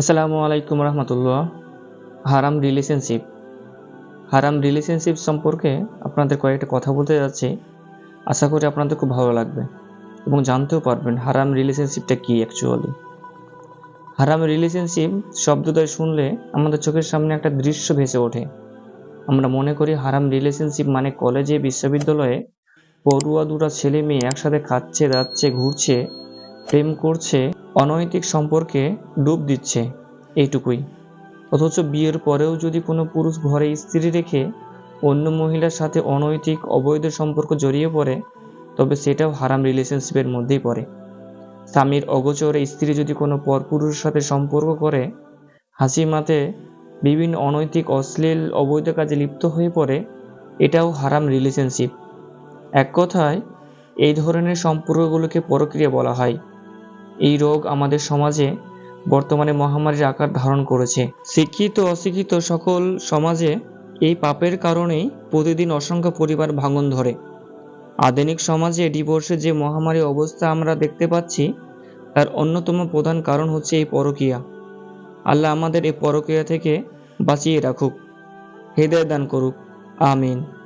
আসসালামু আলাইকুম রহমতুল্লাহ। হারাম রিলেশনশিপ হারাম রিলেশনশিপ সম্পর্কে আপনাদের কয়েকটা কথা বলতে যাচ্ছি। আশা করি আপনাদের খুব ভালো লাগবে এবং জানতেও পারবেন হারাম রিলেশনশিপটা কী অ্যাকচুয়ালি হারাম রিলেশনশিপ শব্দটাই শুনলে আমাদের চোখের সামনে একটা দৃশ্য ভেসে ওঠে। আমরা মনে করি হারাম রিলেশনশিপ মানে কলেজে বিশ্ববিদ্যালয়ে পড়ুয়া দুটা ছেলে মেয়ে একসাথে খাচ্ছে যাচ্ছে ঘুরছে, প্রেম করছে অনৈতিক সম্পর্কে ডুব দিচ্ছে এইটুকুই। অথচ বিয়ের পরেও যদি কোনো পুরুষ ঘরে স্ত্রী রেখে অন্য মহিলার সাথে অনৈতিক, অবৈধ সম্পর্ক জড়িয়ে পড়ে, তবে সেটাও হারাম রিলেশনশিপের মধ্যেই পড়ে। স্বামীর অগোচরে স্ত্রী যদি কোনো পরপুরুষের সাথে সম্পর্ক করে, হাসি মাতে, বিভিন্ন অনৈতিক, অশ্লীল, অবৈধ কাজে লিপ্ত হয়ে পড়ে, এটাও হারাম রিলেশনশিপ। এক কথায়, এই ধরনের সম্পর্কগুলোকে পরক্রিয়া বলা হয়। এই রোগ আমাদের সমাজে বর্তমানে মহামারীর আকার ধারণ করেছে। শিক্ষিত, অশিক্ষিত সকল সমাজে এই পাপের কারণেই প্রতিদিন অসংখ্য পরিবার ভাঙন ধরে। আধুনিক সমাজে ডিভোর্সের যে মহামারী অবস্থা আমরা দেখতে পাচ্ছি, তার অন্যতম প্রধান কারণ হচ্ছে এই পরকীয়া আল্লাহ আমাদের এই পরকীয়া থেকে বাঁচিয়ে রাখুক। হৃদয় দান করুক। আমিন।